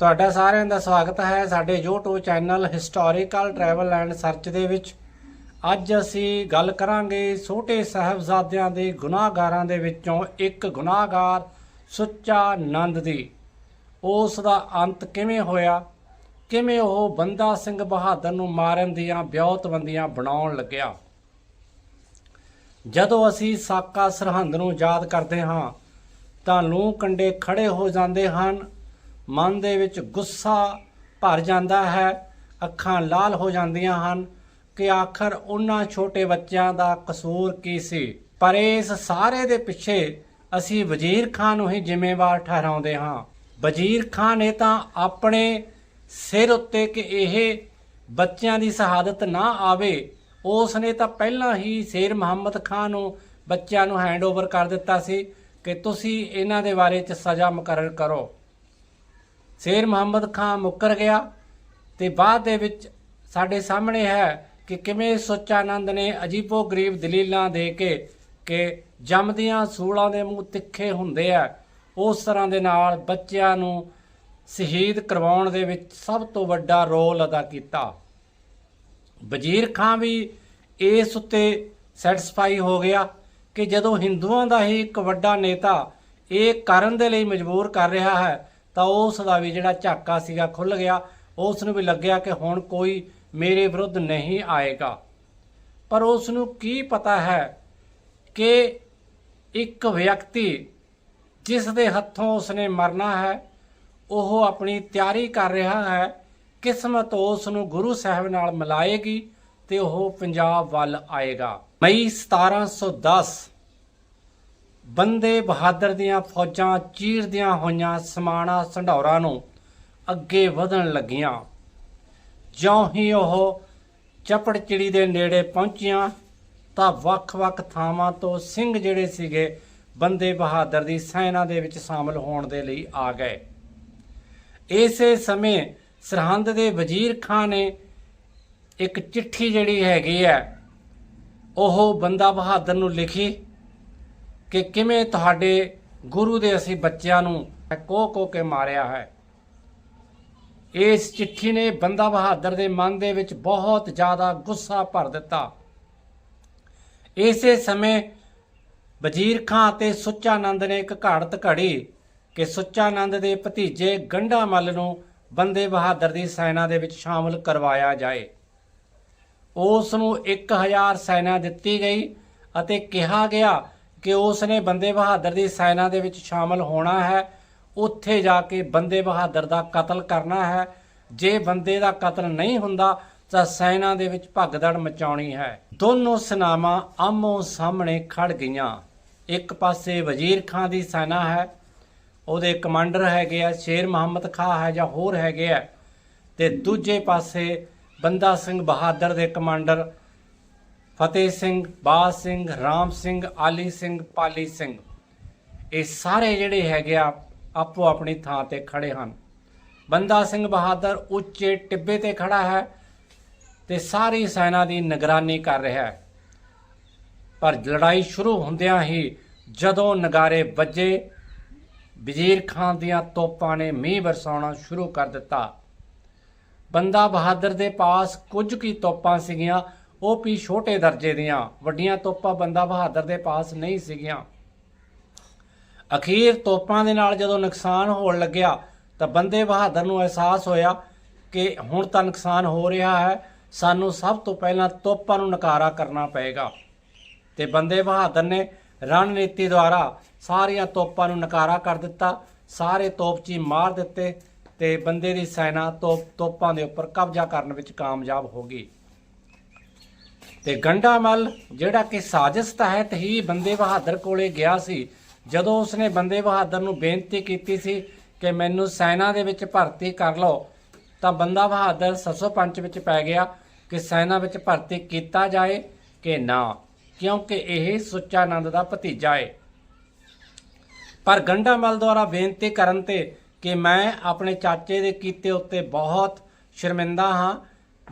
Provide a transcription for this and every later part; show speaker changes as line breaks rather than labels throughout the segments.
ਤੁਹਾਡਾ ਸਾਰਿਆਂ ਦਾ ਸਵਾਗਤ ਹੈ ਸਾਡੇ YouTube channel historical travel and search ਦੇ ਵਿੱਚ। ਅੱਜ ਅਸੀਂ ਗੱਲ ਕਰਾਂਗੇ ਛੋਟੇ ਸਾਹਿਬਜ਼ਾਦਿਆਂ ਦੇ ਗੁਨਾਹਗਾਰਾਂ ਦੇ ਵਿੱਚੋਂ ਇੱਕ ਗੁਨਾਹਗਾਰ ਸੁੱਚਾ ਨੰਦ ਦੀ। ਉਸ ਦਾ ਅੰਤ ਕਿਵੇਂ ਹੋਇਆ? ਕਿਵੇਂ ਉਹ ਬੰਦਾ ਸਿੰਘ ਬਹਾਦਰ ਨੂੰ ਮਾਰਨ ਦੀਆਂ ਵਿਉਂਤਬੰਦੀਆਂ ਬਣਾਉਣ ਲੱਗਿਆ? ਜਦੋਂ ਅਸੀਂ ਸਾਕਾ ਸਰਹੰਦ ਨੂੰ ਯਾਦ ਕਰਦੇ ਹਾਂ, ਤਾਂ ਲੂੰ ਕੰਡੇ ਖੜੇ ਹੋ ਜਾਂਦੇ ਹਨ। ਮਨ ਦੇ ਵਿੱਚ ਗੁੱਸਾ ਭਰ ਜਾਂਦਾ ਹੈ, ਅੱਖਾਂ ਲਾਲ ਹੋ ਜਾਂਦੀਆਂ ਹਨ ਕਿ ਆਖਰ ਉਹਨਾਂ ਛੋਟੇ ਬੱਚਿਆਂ ਦਾ ਕਸੂਰ ਕੀ ਸੀ? ਪਰ ਇਸ ਸਾਰੇ ਦੇ ਪਿੱਛੇ ਅਸੀਂ ਵਜ਼ੀਰ ਖਾਨ ਨੂੰ ਹੀ ਜ਼ਿੰਮੇਵਾਰ ਠਹਿਰਾਉਂਦੇ ਹਾਂ। ਵਜ਼ੀਰ ਖਾਨ ਨੇ ਤਾਂ ਆਪਣੇ ਸਿਰ ਉੱਤੇ ਕਿ ਇਹ ਬੱਚਿਆਂ ਦੀ ਸ਼ਹਾਦਤ ਨਾ ਆਵੇ ਉਸ ਨੇ ਤਾਂ ਪਹਿਲਾਂ ਹੀ ਸ਼ੇਰ ਮੁਹੰਮਦ ਖਾਨ ਨੂੰ ਬੱਚਿਆਂ ਨੂੰ ਹੈਂਡਓਵਰ ਕਰ ਦਿੱਤਾ ਸੀ ਕਿ ਤੁਸੀਂ ਇਹਨਾਂ ਦੇ ਬਾਰੇ ਚ ਸਜ਼ਾ ਮੁਕਰਰ ਕਰੋ। ਸ਼ੇਰ ਮੁਹੰਮਦ ਖਾਨ ਮੁੱਕਰ ਗਿਆ ਤੇ ਬਾਅਦ ਦੇ ਵਿੱਚ ਸਾਡੇ ਸਾਹਮਣੇ ਹੈ ਕਿ ਕਿਵੇਂ ਸੁੱਚਾਨੰਦ ਨੇ ਅਜੀਬੋ ਗਰੀਬ ਦਲੀਲਾਂ ਦੇ ਕੇ ਕਿ ਜੰਮਦੀਆਂ ਸੂਲਾਂ ਦੇ ਮੂੰਹ ਤਿੱਖੇ ਹੁੰਦੇ ਆ, ਉਸ ਤਰ੍ਹਾਂ ਦੇ ਨਾਲ ਬੱਚਿਆਂ ਨੂੰ ਸ਼ਹੀਦ ਕਰਵਾਉਣ ਦੇ ਵਿੱਚ ਸਭ ਤੋਂ ਵੱਡਾ ਰੋਲ ਅਦਾ ਕੀਤਾ। ਵਜ਼ੀਰ ਖਾਨ ਵੀ ਇਸ ਉੱਤੇ ਸੈਟੀਸਫਾਈ ਹੋ ਗਿਆ ਕਿ ਜਦੋਂ ਹਿੰਦੂਆਂ ਦਾ ਹੀ ਇੱਕ ਵੱਡਾ ਨੇਤਾ ਇਹ ਕਰਨ ਦੇ ਲਈ ਮਜਬੂਰ ਕਰ ਰਿਹਾ ਹੈ ਤਾਂ ਉਸ ਦਾ ਵੀ ਜਿਹੜਾ ਝਾਕਾ ਸੀਗਾ ਖੁੱਲ ਗਿਆ। ਉਸ ਨੂੰ ਵੀ ਲੱਗਿਆ ਕਿ ਹੁਣ ਕੋਈ ਮੇਰੇ ਵਿਰੁੱਧ ਨਹੀਂ ਆਏਗਾ। ਪਰ ਉਸ ਨੂੰ ਕੀ ਪਤਾ ਹੈ ਕਿ ਇੱਕ ਵਿਅਕਤੀ ਜਿਸ ਦੇ ਹੱਥੋਂ ਉਸਨੇ ਮਰਨਾ ਹੈ, ਉਹ ਆਪਣੀ ਤਿਆਰੀ ਕਰ ਰਿਹਾ ਹੈ, ਕਿਸਮਤ ਉਸ ਨੂੰ ਗੁਰੂ ਸਾਹਿਬ ਨਾਲ ਮਿਲਾਏਗੀ ਤੇ ਉਹ ਪੰਜਾਬ ਵੱਲ ਆਏਗਾ। ਮਈ 1710 ਬੰਦੇ ਬਹਾਦਰ ਦੀਆਂ ਫੌਜਾਂ ਚੀਰਦੀਆਂ ਹੋਈਆਂ ਸਮਾਣਾ ਸੰਢੌਰਾ ਨੂੰ ਅੱਗੇ ਵਧਣ ਲੱਗੀਆਂ। ਜਿਉਂ ਹੀ ਉਹ ਚਪੜਚਿੜੀ ਦੇ ਨੇੜੇ ਪਹੁੰਚੀਆਂ ਤਾਂ ਵੱਖ-ਵੱਖ ਥਾਵਾਂ ਤੋਂ ਸਿੰਘ ਜਿਹੜੇ ਸੀਗੇ ਬੰਦੇ ਬਹਾਦਰ ਦੀ ਸੈਨਾ ਦੇ ਵਿੱਚ ਸ਼ਾਮਲ ਹੋਣ ਦੇ ਲਈ ਆ ਗਏ। ਇਸੇ ਸਮੇਂ ਸਰਹੰਦ ਦੇ ਵਜ਼ੀਰ ਖਾਨ ਨੇ ਇੱਕ ਚਿੱਠੀ ਜਿਹੜੀ ਹੈਗੀ ਹੈ, ਉਹ ਬੰਦਾ ਬਹਾਦਰ ਨੂੰ ਲਿਖੀ। ਕਿ ਕਿਵੇਂ ਤੁਹਾਡੇ ਗੁਰੂ ਦੇ ਅਸੀਂ ਬੱਚਿਆਂ ਨੂੰ ਕੋ ਕੋ ਕੇ ਮਾਰਿਆ ਹੈ। ਇਸ ਚਿੱਠੀ ਨੇ ਬੰਦਾ ਬਹਾਦਰ ਦੇ ਮਨ ਦੇ ਵਿੱਚ ਬਹੁਤ ਜ਼ਿਆਦਾ ਗੁੱਸਾ ਭਰ ਦਿੱਤਾ। ਇਸੇ ਸਮੇਂ ਵਜ਼ੀਰ ਖਾਂ ਅਤੇ ਸੁੱਚਾਨੰਦ ਨੇ ਇੱਕ ਘਾੜਤ ਘੜੀ ਕਿ ਸੁੱਚਾਨੰਦ ਦੇ ਭਤੀਜੇ ਗੰਡਾ ਮੱਲ ਨੂੰ ਬੰਦੇ ਬਹਾਦਰ ਦੀ ਸੈਨਾ ਦੇ ਵਿੱਚ ਸ਼ਾਮਲ ਕਰਵਾਇਆ ਜਾਏ। ਉਸ ਨੂੰ 1000 ਸੈਨਾ ਦਿੱਤੀ ਗਈ ਅਤੇ ਕਿਹਾ ਗਿਆ ਕਿ ਉਸ ਨੇ ਬੰਦੇ ਬਹਾਦਰ ਦੀ ਸੈਨਾ ਦੇ ਵਿੱਚ ਸ਼ਾਮਲ ਹੋਣਾ ਹੈ। ਉੱਥੇ ਜਾ ਕੇ ਬੰਦੇ ਬਹਾਦਰ ਦਾ ਕਤਲ ਕਰਨਾ ਹੈ। ਜੇ ਬੰਦੇ ਦਾ ਕਤਲ ਨਹੀਂ ਹੁੰਦਾ, ਤਾਂ ਸੈਨਾ ਦੇ ਵਿੱਚ ਭਗਦੜ ਮਚਾਉਣੀ ਹੈ। ਦੋਨੋਂ ਸੈਨਾਵਾਂ ਆਮੋ ਸਾਹਮਣੇ ਖੜ ਗਈਆਂ। ਇੱਕ ਪਾਸੇ ਵਜ਼ੀਰ ਖਾਂ ਦੀ ਸੈਨਾ ਹੈ, ਉਹਦੇ ਕਮਾਂਡਰ ਹੈਗੇ ਆ, ਸ਼ੇਰ ਮੁਹੰਮਦ ਖਾਂ ਹੈ ਜਾਂ ਹੋਰ ਹੈਗੇ ਆ। ਤੇ ਦੂਜੇ ਪਾਸੇ ਬੰਦਾ ਸਿੰਘ ਬਹਾਦਰ ਦੇ ਕਮਾਂਡਰ ਫਤਿਹ ਸਿੰਘ ਬਾਜ ਸਿੰਘ, ਰਾਮ ਸਿੰਘ, ਆਲੀ ਸਿੰਘ, ਪਾਲੀ ਸਿੰਘ। ਇਹ ਸਾਰੇ ਜਿਹੜੇ ਹੈਗੇ ਆ, ਆਪੋ ਆਪਣੀ ਥਾਂ ਤੇ ਖੜੇ ਹਨ। ਬੰਦਾ ਸਿੰਘ ਬਹਾਦਰ ਉੱਚੇ ਟਿੱਬੇ ਤੇ ਖੜਾ ਹੈ ਤੇ ਸਾਰੀ ਸੈਨਾ ਦੀ ਨਿਗਰਾਨੀ ਕਰ ਰਿਹਾ ਹੈ। ਪਰ ਲੜਾਈ ਸ਼ੁਰੂ ਹੁੰਦਿਆਂ ਹੀ ਜਦੋਂ ਨਗਾਰੇ ਵੱਜੇ, ਵਜ਼ੀਰ ਖਾਨ ਦੀਆਂ ਤੋਪਾਂ ਨੇ ਮੀਂਹ ਵਰਸਾਉਣਾ ਸ਼ੁਰੂ ਕਰ ਦਿੱਤਾ। ਬੰਦਾ ਬਹਾਦਰ ਦੇ ਪਾਸ ਕੁਝ ਕੀ ਤੋਪਾਂ ਸੀਗੀਆਂ ਉਹ ਵੀ ਛੋਟੇ ਦਰਜੇ ਦੀਆਂ, ਵੱਡੀਆਂ ਤੋਪਾਂ ਬੰਦਾ ਬਹਾਦਰ ਦੇ ਪਾਸ ਨਹੀਂ ਸੀਗੀਆਂ। ਅਖੀਰ ਤੋਪਾਂ ਦੇ ਨਾਲ ਜਦੋਂ ਨੁਕਸਾਨ ਹੋਣ ਲੱਗਿਆ, ਤਾਂ ਬੰਦੇ ਬਹਾਦਰ ਨੂੰ ਅਹਿਸਾਸ ਹੋਇਆ ਕਿ ਹੁਣ ਤਾਂ ਨੁਕਸਾਨ ਹੋ ਰਿਹਾ ਹੈ, ਸਾਨੂੰ ਸਭ ਤੋਂ ਪਹਿਲਾਂ ਤੋਪਾਂ ਨੂੰ ਨਕਾਰਾ ਕਰਨਾ ਪਏਗਾ। ਤੇ ਬੰਦੇ ਬਹਾਦਰ ਨੇ ਰਣਨੀਤੀ ਦੁਆਰਾ ਸਾਰੀਆਂ ਤੋਪਾਂ ਨੂੰ ਨਕਾਰਾ ਕਰ ਦਿੱਤਾ, ਸਾਰੇ ਤੋਪਚੀ ਮਾਰ ਦਿੱਤੇ ਤੇ ਬੰਦੇ ਦੀ ਸੈਨਾ ਤੋਪ ਤੋਪਾਂ ਦੇ ਉੱਪਰ ਕਬਜ਼ਾ ਕਰਨ ਵਿੱਚ ਕਾਮਯਾਬ ਹੋ ਗਈ। ਤੇ ਗੰਡਾਮਲ ਜਿਹੜਾ ਕਿ ਸਾਜ਼ਿਸ਼ ਤਹਿਤ ਹੀ ਬੰਦੇ ਬਹਾਦਰ ਕੋਲੇ ਗਿਆ ਸੀ, ਜਦੋਂ ਉਸਨੇ ਬੰਦੇ ਬਹਾਦਰ ਨੂੰ ਬੇਨਤੀ ਕੀਤੀ ਸੀ ਕਿ ਮੈਨੂੰ ਸੈਨਾ ਦੇ ਵਿੱਚ ਭਰਤੀ ਕਰ ਲਓ, ਤਾਂ ਬੰਦਾ ਬਹਾਦਰ ਸੱਸੋ ਪੰਚ ਵਿੱਚ ਪੈ ਗਿਆ ਕਿ ਸੈਨਾ ਵਿੱਚ ਭਰਤੀ ਕੀਤਾ ਜਾਏ ਕਿ ਨਾ, ਕਿਉਂਕਿ ਇਹ ਸੁੱਚਾਨੰਦ ਦਾ ਭਤੀਜਾ ਹੈ ਪਰ ਗੰਡਾਮਲ ਦੁਆਰਾ ਬੇਨਤੀ ਕਰਨ ਤੇ ਕਿ ਮੈਂ ਆਪਣੇ ਚਾਚੇ ਦੇ ਕੀਤੇ ਉੱਤੇ ਬਹੁਤ ਸ਼ਰਮਿੰਦਾ ਹਾਂ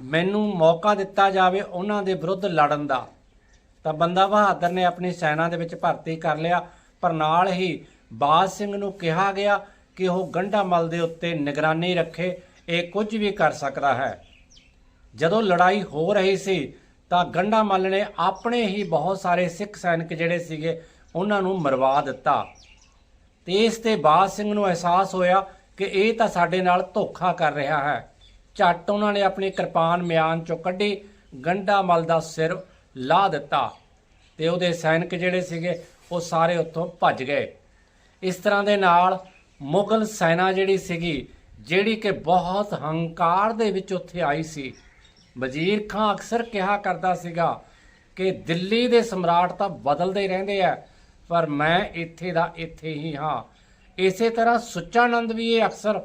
ਮੈਨੂੰ ਮੌਕਾ ਦਿੱਤਾ ਜਾਵੇ ਉਹਨਾਂ ਦੇ ਵਿਰੁੱਧ ਲੜਨ ਦਾ। ਤਾਂ ਬੰਦਾ ਬਹਾਦਰ ਨੇ ਆਪਣੀ ਸੈਨਾ ਦੇ ਵਿੱਚ ਭਰਤੀ ਕਰ ਲਿਆ, ਪਰ ਨਾਲ ਹੀ ਬਾਜ ਸਿੰਘ ਨੂੰ ਕਿਹਾ ਗਿਆ ਕਿ ਉਹ ਗੰਡਾਮਲ ਦੇ ਉੱਤੇ ਨਿਗਰਾਨੀ ਰੱਖੇ, ਇਹ ਕੁਝ ਵੀ ਕਰ ਸਕਦਾ ਹੈ। ਜਦੋਂ ਲੜਾਈ ਹੋ ਰਹੀ ਸੀ, ਤਾਂ ਗੰਡਾਮਲ ਨੇ ਆਪਣੇ ਹੀ ਬਹੁਤ ਸਾਰੇ ਸਿੱਖ ਸੈਨਿਕ ਜਿਹੜੇ ਸੀਗੇ, ਉਹਨਾਂ ਨੂੰ ਮਰਵਾ ਦਿੱਤਾ। ਤੇ ਇਸ ਤੇ ਬਾਜ ਸਿੰਘ ਨੂੰ ਅਹਿਸਾਸ ਹੋਇਆ ਕਿ ਇਹ ਤਾਂ ਸਾਡੇ ਨਾਲ ਧੋਖਾ ਕਰ ਰਿਹਾ ਹੈ। ਝੱਟ ਉਹਨਾਂ ਨੇ ਆਪਣੀ ਕਿਰਪਾਨ ਮਿਆਨ ਚੋਂ ਕੱਢੀ ਗੰਡਾਮਲ ਦਾ ਸਿਰ ਲਾ ਦਿੱਤਾ ਤੇ ਉਹਦੇ ਸੈਨਿਕ ਜਿਹੜੇ ਸੀਗੇ, ਉਹ ਸਾਰੇ ਉੱਥੋਂ ਭੱਜ ਗਏ। ਇਸ ਤਰ੍ਹਾਂ ਦੇ ਨਾਲ ਮੁਗਲ ਸੈਨਾ ਜਿਹੜੀ ਸੀਗੀ, ਜਿਹੜੀ ਕਿ ਬਹੁਤ ਹੰਕਾਰ ਦੇ ਵਿੱਚ ਉੱਥੇ ਆਈ ਸੀ, ਵਜ਼ੀਰ ਖਾਂ ਅਕਸਰ ਕਿਹਾ ਕਰਦਾ ਸੀਗਾ ਕਿ ਦਿੱਲੀ ਦੇ ਸਮਰਾਟ ਤਾਂ ਬਦਲਦੇ ਰਹਿੰਦੇ ਆ, ਪਰ ਮੈਂ ਇੱਥੇ ਦਾ ਇੱਥੇ ਹੀ ਹਾਂ। ਇਸੇ ਤਰ੍ਹਾਂ ਸੁੱਚਾਨੰਦ ਵੀ ਇਹ ਅਕਸਰ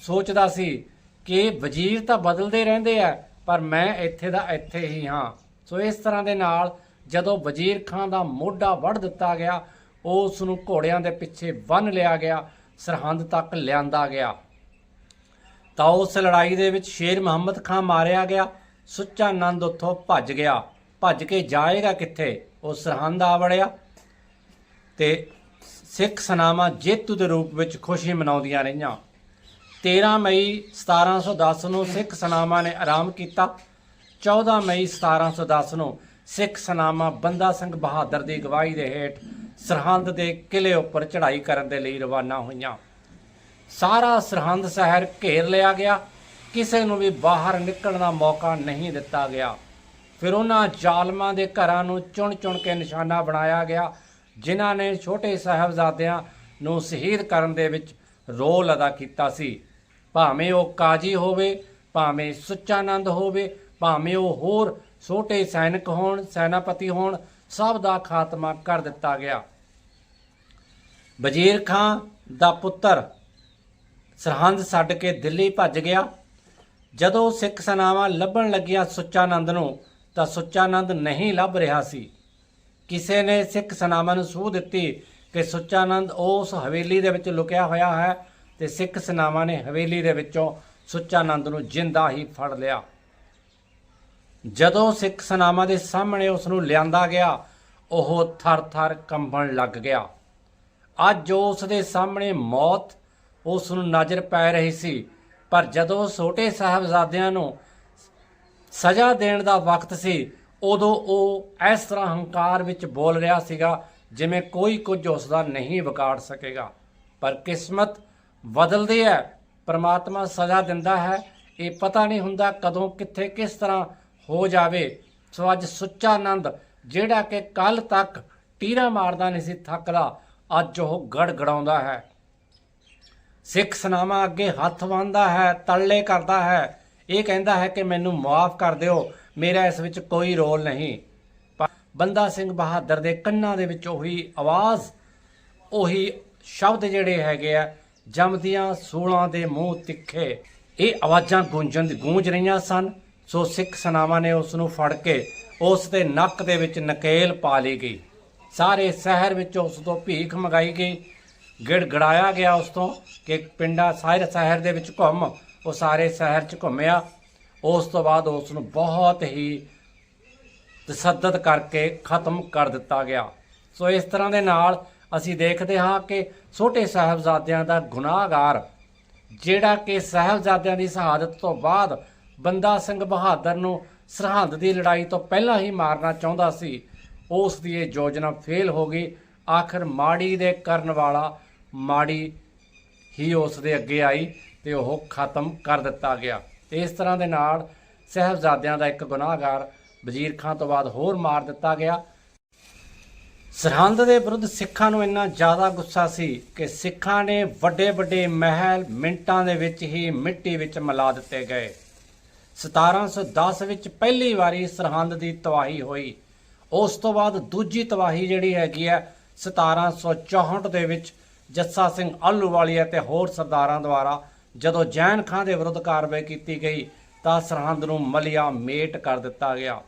ਸੋਚਦਾ ਸੀ ਕਿ ਵਜ਼ੀਰ ਤਾਂ ਬਦਲਦੇ ਰਹਿੰਦੇ ਆ, ਪਰ ਮੈਂ ਇੱਥੇ ਦਾ ਇੱਥੇ ਹੀ ਹਾਂ। ਸੋ ਇਸ ਤਰ੍ਹਾਂ ਦੇ ਨਾਲ ਜਦੋਂ ਵਜ਼ੀਰ ਖਾਂ ਦਾ ਮੋਢਾ ਵੱਢ ਦਿੱਤਾ ਗਿਆ ਉਸ ਨੂੰ ਘੋੜਿਆਂ ਦੇ ਪਿੱਛੇ ਬੰਨ ਲਿਆ ਗਿਆ, ਸਰਹੰਦ ਤੱਕ ਲਿਆਂਦਾ ਗਿਆ। ਤਾਂ ਉਸ ਲੜਾਈ ਦੇ ਵਿੱਚ ਸ਼ੇਰ ਮੁਹੰਮਦ ਖਾਂ ਮਾਰਿਆ ਗਿਆ, ਸੁੱਚਾ ਨੰਦ ਉੱਥੋਂ ਭੱਜ ਗਿਆ। ਭੱਜ ਕੇ ਜਾਏਗਾ ਕਿੱਥੇ? ਉਹ ਸਰਹੰਦ ਆ ਵੜਿਆ ਤੇ ਸਿੱਖ ਸਨਾਮਾ ਜੇਤੂ ਦੇ ਰੂਪ ਵਿੱਚ ਖੁਸ਼ੀ ਮਨਾਉਂਦੀਆਂ ਰਹੀਆਂ। 13 ਮਈ 1710 ਨੂੰ ਸਿੱਖ ਸਨਾਮਾ ਨੇ ਆਰਾਮ ਕੀਤਾ। 14 ਮਈ 1710 ਨੂੰ ਸਿੱਖ ਸਨਾਮਾ ਬੰਦਾ ਸਿੰਘ ਬਹਾਦਰ ਦੀ ਅਗਵਾਈ ਦੇ ਹੇਠ ਸਰਹੰਦ ਦੇ ਕਿਲੇ ਉੱਪਰ ਚੜ੍ਹਾਈ ਕਰਨ ਦੇ ਲਈ ਰਵਾਨਾ ਹੋਈਆਂ। ਸਾਰਾ ਸਰਹੰਦ ਸ਼ਹਿਰ ਘੇਰ ਲਿਆ ਗਿਆ। ਕਿਸੇ ਨੂੰ ਵੀ ਬਾਹਰ ਨਿਕਲਣ ਦਾ ਮੌਕਾ ਨਹੀਂ ਦਿੱਤਾ ਗਿਆ। ਫਿਰ ਉਹਨਾਂ ਜ਼ਾਲਮਾਂ ਦੇ ਘਰਾਂ ਨੂੰ ਚੁਣ-ਚੁਣ ਕੇ ਨਿਸ਼ਾਨਾ ਬਣਾਇਆ ਗਿਆ, ਜਿਨ੍ਹਾਂ ਨੇ ਛੋਟੇ ਸਾਹਿਬਜ਼ਾਦਿਆਂ ਨੂੰ ਸ਼ਹੀਦ ਕਰਨ ਦੇ ਵਿੱਚ ਰੋਲ ਅਦਾ ਕੀਤਾ ਸੀ। ਭਾਵੇਂ ਉਹ ਕਾਜੀ ਹੋਵੇ, ਭਾਵੇਂ ਸੁੱਚਾਨੰਦ ਹੋਵੇ, ਭਾਵੇਂ ਉਹ ਹੋਰ ਛੋਟੇ ਸੈਨਿਕ ਹੋਣ, ਸੈਨਾਪਤੀ ਹੋਣ, ਸਭ ਦਾ ਖਾਤਮਾ ਕਰ ਦਿੱਤਾ ਗਿਆ। ਵਜ਼ੀਰ ਖਾਂ ਦਾ ਪੁੱਤਰ ਸਰਹੰਦ ਛੱਡ ਕੇ ਦਿੱਲੀ ਭੱਜ ਗਿਆ। ਜਦੋਂ ਸਿੱਖ ਸੈਨਾਵਾਂ ਲੱਭਣ ਲੱਗੀਆਂ ਸੁੱਚਾਨੰਦ ਨੂੰ, ਤਾਂ ਸੁੱਚਾਨੰਦ ਨਹੀਂ ਲੱਭ ਰਿਹਾ ਸੀ। ਕਿਸੇ ਨੇ ਸਿੱਖ ਸੈਨਾਵਾਂ ਨੂੰ ਸੂਹ ਦਿੱਤੀ ਕਿ ਸੁੱਚਾਨੰਦ ਉਸ ਹਵੇਲੀ ਦੇ ਵਿੱਚ ਲੁਕਿਆ ਹੋਇਆ ਹੈ ਤੇ ਸਿੱਖ ਸੈਨਾਵਾਂ ਨੇ ਹਵੇਲੀ ਦੇ ਵਿੱਚੋਂ ਸੁੱਚਾਨੰਦ ਨੂੰ ਜਿੰਦਾ ਹੀ ਫੜ ਲਿਆ। ਜਦੋਂ ਸਿੱਖ ਸੈਨਾਵਾਂ ਦੇ ਸਾਹਮਣੇ ਉਸ ਨੂੰ ਲਿਆਂਦਾ ਗਿਆ, ਉਹ ਥਰ-ਥਰ ਕੰਬਣ ਲੱਗ ਗਿਆ। ਅੱਜ ਉਸ ਦੇ ਸਾਹਮਣੇ ਮੌਤ ਉਸ ਨੂੰ ਨਜ਼ਰ ਪੈ ਰਹੀ ਸੀ, ਪਰ ਜਦੋਂ ਛੋਟੇ ਸਾਹਿਬਜ਼ਾਦਿਆਂ ਨੂੰ ਸਜ਼ਾ ਦੇਣ ਦਾ ਵਕਤ ਸੀ, ਉਦੋਂ ਉਹ ਇਸ ਤਰ੍ਹਾਂ ਹੰਕਾਰ ਵਿੱਚ ਬੋਲ ਰਿਹਾ ਸੀਗਾ ਜਿਵੇਂ ਕੋਈ ਕੁਝ ਉਸ ਦਾ ਨਹੀਂ ਵਿਗਾੜ ਸਕੇਗਾ। ਪਰ ਕਿਸਮਤ ਬਦਲਦੇ ਹੈ ਪਰਮਾਤਮਾ ਸਜ਼ਾ ਦਿੰਦਾ ਹੈ। ਇਹ ਪਤਾ ਨਹੀਂ ਹੁੰਦਾ ਕਦੋਂ, ਕਿੱਥੇ, ਕਿਸ ਤਰ੍ਹਾਂ ਹੋ ਜਾਵੇ। ਸੋ ਅੱਜ ਸੁੱਚਾ ਆਨੰਦ, ਜਿਹੜਾ ਕਿ ਕੱਲ ਤੱਕ ਟੀਰਾ ਮਾਰਦਾ ਨਹੀਂ ਸੀ, ਥੱਕਦਾ, ਅੱਜ ਉਹ ਗੜਗੜਾਉਂਦਾ ਹੈ। ਸਿੱਖ ਸਨਾਮਾ ਅੱਗੇ ਹੱਥ ਬੰਨ੍ਹਦਾ ਹੈ ਤੜਲੇ ਕਰਦਾ ਹੈ। ਇਹ ਕਹਿੰਦਾ ਹੈ ਕਿ ਮੈਨੂੰ ਮਾਫ ਕਰ ਦਿਓ, ਮੇਰਾ ਇਸ ਵਿੱਚ ਕੋਈ ਰੋਲ ਨਹੀਂ। ਬੰਦਾ ਸਿੰਘ ਬਹਾਦਰ ਦੇ ਕੰਨਾਂ ਦੇ ਵਿੱਚ ਉਹੀ ਆਵਾਜ਼, ਉਹੀ ਸ਼ਬਦ ਜਿਹੜੇ ਹੈਗੇ ਆ ਜੰਮਦੀਆਂ ਸੂਲਾਂ ਦੇ ਮੂੰਹ ਤਿੱਖੇ। ਇਹ ਆਵਾਜ਼ਾਂ ਗੂੰਜਣ ਗੂੰਜ ਰਹੀਆਂ ਸਨ। ਸੋ ਸਿੱਖ ਸਨਾਵਾਂ ਨੇ ਉਸ ਨੂੰ ਫੜ ਕੇ ਉਸ ਦੇ ਨੱਕ ਦੇ ਵਿੱਚ ਨਕੇਲ ਪਾ ਲਈ ਗਈ। ਸਾਰੇ ਸ਼ਹਿਰ ਵਿੱਚ ਉਸ ਤੋਂ ਭੀਖ ਮੰਗਾਈ ਗਈ। ਗਿੜਗੜਾਇਆ ਗਿਆ ਉਸ ਤੋਂ ਕਿ ਪਿੰਡਾਂ ਸਾਰੇ ਸ਼ਹਿਰ ਦੇ ਵਿੱਚ ਘੁੰਮ। ਉਹ ਸਾਰੇ ਸ਼ਹਿਰ 'ਚ ਘੁੰਮਿਆ। ਉਸ ਤੋਂ ਬਾਅਦ ਉਸ ਨੂੰ ਬਹੁਤ ਹੀ ਤਸੱਦਦ ਕਰਕੇ ਖਤਮ ਕਰ ਦਿੱਤਾ ਗਿਆ। ਸੋ ਇਸ ਤਰ੍ਹਾਂ ਦੇ ਨਾਲ ਅਸੀਂ ਦੇਖਦੇ ਹਾਂ ਕਿ ਛੋਟੇ ਸਾਹਿਬਜ਼ਾਦਿਆਂ ਦਾ ਗੁਨਾਹਗਾਰ, ਜਿਹੜਾ ਕਿ ਸਾਹਿਬਜ਼ਾਦਿਆਂ ਦੀ ਸ਼ਹਾਦਤ ਤੋਂ ਬਾਅਦ ਬੰਦਾ ਸਿੰਘ ਬਹਾਦਰ ਨੂੰ ਸਰਹੰਦ ਦੀ ਲੜਾਈ ਤੋਂ ਪਹਿਲਾਂ ਹੀ ਮਾਰਨਾ ਚਾਹੁੰਦਾ ਸੀ, ਉਸ ਦੀ ਇਹ ਯੋਜਨਾ ਫੇਲ ਹੋ ਗਈ। ਆਖਰ ਮਾੜੀ ਦੇ ਕਰਨ ਵਾਲਾ ਮਾੜੀ ਹੀ ਉਸ ਦੇ ਅੱਗੇ ਆਈ ਤੇ ਉਹ ਖਤਮ ਕਰ ਦਿੱਤਾ ਗਿਆ। ਤੇ ਇਸ ਤਰ੍ਹਾਂ ਦੇ ਨਾਲ ਸਹਿਬਜ਼ਾਦਿਆਂ ਦਾ ਇੱਕ ਗੁਨਾਹਗਾਰ ਵਜ਼ੀਰ ਖਾਂ ਤੋਂ ਬਾਅਦ ਹੋਰ ਮਾਰ ਦਿੱਤਾ ਗਿਆ। ਸਰਹੰਦ ਦੇ ਵਿਰੁੱਧ ਸਿੱਖਾਂ ਨੂੰ ਇੰਨਾ ਜ਼ਿਆਦਾ ਗੁੱਸਾ ਸੀ ਕਿ ਸਿੱਖਾਂ ਨੇ ਵੱਡੇ ਵੱਡੇ ਮਹਿਲ ਮਿੰਟਾਂ ਦੇ ਵਿੱਚ ਹੀ ਮਿੱਟੀ ਵਿੱਚ ਮਿਲਾ ਦਿੱਤੇ ਗਏ। 1710 ਵਿੱਚ ਪਹਿਲੀ ਵਾਰੀ ਸਰਹੰਦ ਦੀ ਤਬਾਹੀ ਹੋਈ। ਉਸ ਤੋਂ ਬਾਅਦ ਦੂਜੀ ਤਬਾਹੀ ਜਿਹੜੀ ਹੈਗੀ ਹੈ 1764 ਦੇ ਵਿੱਚ ਜੱਸਾ ਸਿੰਘ ਆਲੂਵਾਲੀਆ ਤੇ ਹੋਰ ਸਰਦਾਰਾਂ ਦੁਆਰਾ ਜਦੋਂ ਜੈਨ ਖਾਂ ਦੇ ਵਿਰੁੱਧ ਕਾਰਵਾਈ ਕੀਤੀ ਗਈ ਤਾਂ ਸਰਹੰਦ ਨੂੰ ਮਲਿਆ ਮੇਟ ਕਰ ਦਿੱਤਾ ਗਿਆ।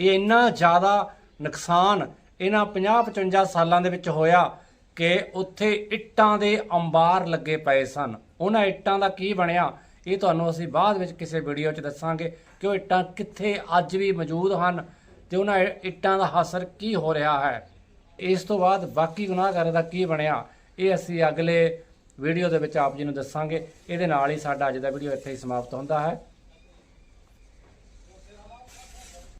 ਇਹ ਇੰਨਾ ਜ਼ਿਆਦਾ ਨੁਕਸਾਨ ਇਹਨਾਂ 50-55 ਸਾਲਾਂ ਦੇ ਵਿੱਚ ਹੋਇਆ ਕਿ ਉੱਥੇ ਇੱਟਾਂ ਦੇ ਅੰਬਾਰ ਲੱਗੇ ਪਏ ਸਨ। ਉਹਨਾਂ ਇੱਟਾਂ ਦਾ ਕੀ ਬਣਿਆ? ਇਹ ਤੁਹਾਨੂੰ ਅਸੀਂ ਬਾਅਦ ਵਿੱਚ ਕਿਸੇ ਵੀਡੀਓ 'ਚ ਦੱਸਾਂਗੇ ਕਿ ਉਹ ਇੱਟਾਂ ਕਿੱਥੇ ਅੱਜ ਵੀ ਮੌਜੂਦ ਹਨ ਤੇ ਉਹਨਾਂ ਇੱਟਾਂ ਦਾ ਹਸਰ ਕੀ ਹੋ ਰਿਹਾ ਹੈ। ਇਸ ਤੋਂ ਬਾਅਦ ਬਾਕੀ ਗੁਨਾਹਗਾਰਾਂ ਦਾ ਕੀ ਬਣਿਆ? ਇਹ ਅਸੀਂ ਅਗਲੇ ਵੀਡੀਓ ਦੇ ਵਿੱਚ ਆਪ ਜੀ ਨੂੰ ਦੱਸਾਂਗੇ। ਇਹਦੇ ਨਾਲ ਹੀ ਸਾਡਾ ਅੱਜ ਦਾ ਵੀਡੀਓ ਇੱਥੇ ਹੀ ਸਮਾਪਤ ਹੁੰਦਾ ਹੈ।